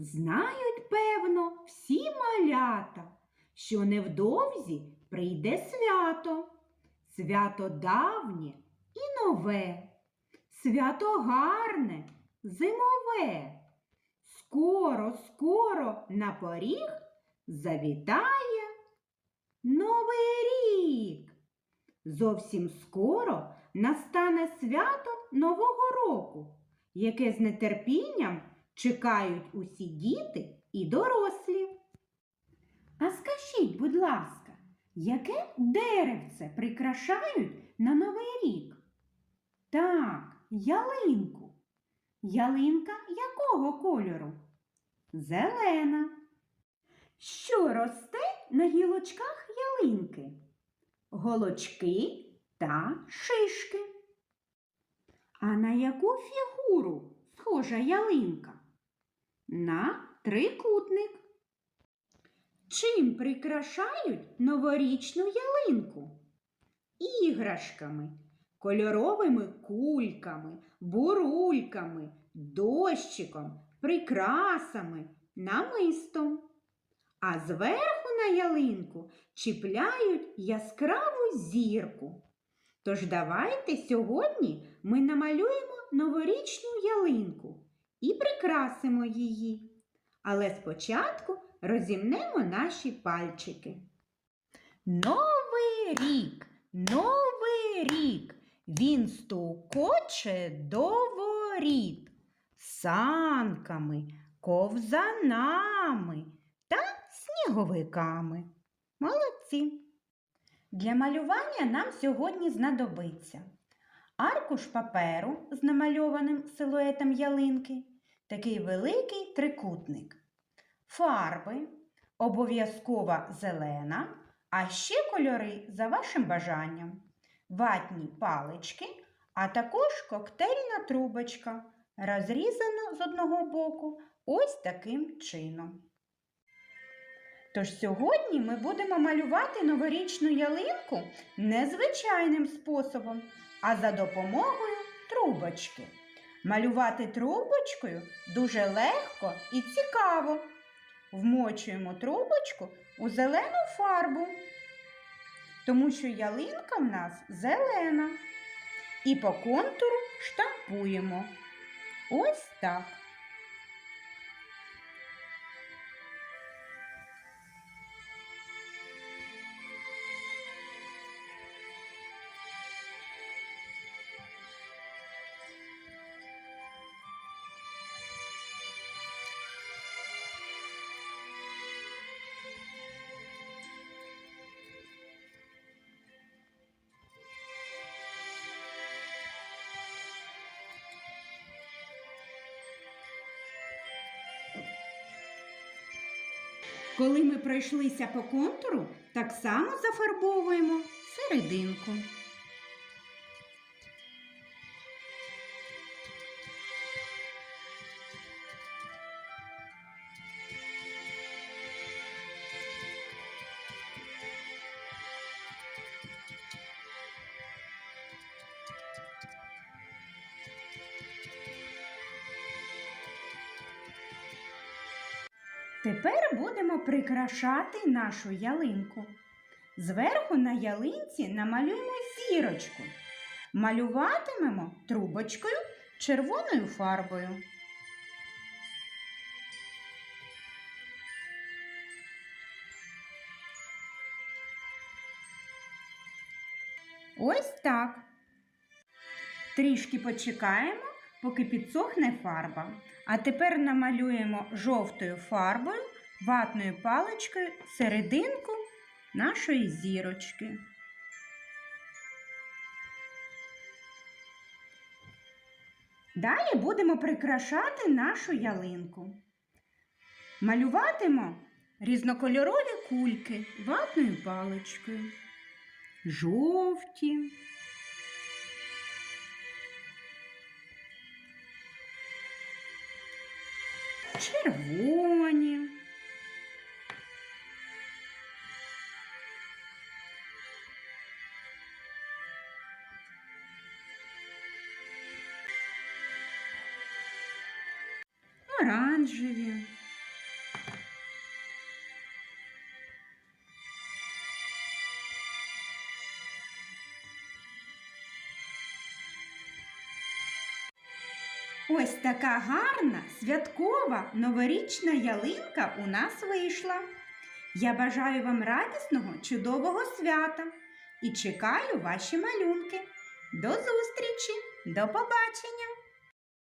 Знають, певно, всі малята, що невдовзі прийде свято. Свято давнє і нове, свято гарне, зимове. Скоро, скоро на поріг завітає Новий рік. Зовсім скоро настане свято Нового року, яке з нетерпінням чекають усі діти і дорослі. А скажіть, будь ласка, яке деревце прикрашають на Новий рік? Так, ялинку. Ялинка якого кольору? Зелена. Що росте на гілочках ялинки? Голочки та шишки. А на яку фігуру схожа ялинка? На трикутник. Чим прикрашають новорічну ялинку? Іграшками, кольоровими кульками, бурульками, дощиком, прикрасами, намистом. А зверху на ялинку чіпляють яскраву зірку. Тож давайте сьогодні ми намалюємо новорічну ялинку і прикрасимо її. Але спочатку розімнемо наші пальчики. Новий рік, новий рік, він стукоче до воріт, санками, ковзанами та сніговиками. Молодці! Для малювання нам сьогодні знадобиться аркуш паперу з намальованим силуетом ялинки, такий великий трикутник, фарби, обов'язкова зелена, а ще кольори за вашим бажанням, ватні палички, а також коктейльна трубочка, розрізана з одного боку ось таким чином. Тож сьогодні ми будемо малювати новорічну ялинку незвичайним способом, а за допомогою трубочки. Малювати трубочкою дуже легко і цікаво. Вмочуємо трубочку у зелену фарбу, тому що ялинка в нас зелена. І по контуру штампуємо. Ось так. Коли ми пройшлися по контуру, так само зафарбовуємо серединку. Тепер будемо прикрашати нашу ялинку. Зверху на ялинці намалюємо зірочку. Малюватимемо трубочкою червоною фарбою. Ось так. Трішки почекаємо, поки підсохне фарба. А тепер намалюємо жовтою фарбою, ватною паличкою серединку нашої зірочки. Далі будемо прикрашати нашу ялинку. Малюватимо різнокольорові кульки ватною паличкою. Жовті. Червоні. Оранжеві. Ось така гарна святкова новорічна ялинка у нас вийшла. Я бажаю вам радісного, чудового свята і чекаю ваші малюнки. До зустрічі, до побачення!